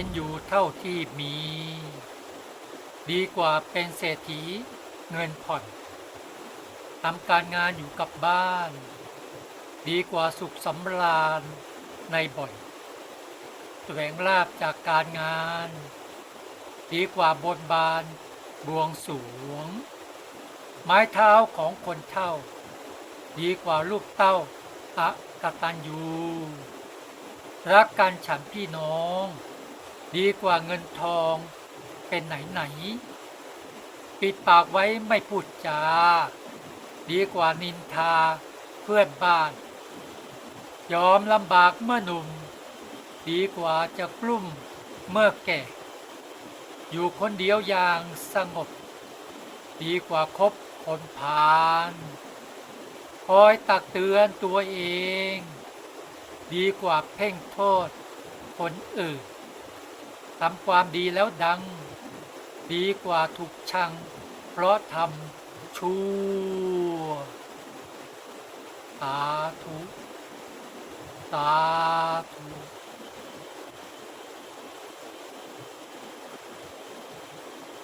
เป็นอยู่เท่าที่มี ดีกว่าเป็นเศรษฐีเงินผ่อนทำการงานอยู่กับบ้าน ดีกว่าสุขสำราญในบ่อนแสวงลาบจากการงาน ดีกว่าบนบานบวงสวง ไม้เท้าของคนเท่า ดีกว่าลูกเต้าอะกตันยูรักกันฉันพี่น้อง ดีกว่าเงินทองเป็นไหนไหน ปิดปากไว้ไม่พูดจา ดีกว่านินทาเพื่อนบ้าน ยอมลำบากเมื่อหนุ่ม ดีกว่าจะกลุ้มเมื่อแก่ อยู่คนเดียวอย่างสงบ ดีกว่าคบคนพาลคอยตักเตือนตัวเอง ดีกว่าเพ่งโทษคนอื่น ทำความดีแล้วดัง ดีกว่าถูกชัง เพราะทำชั่วสาธุสาธุ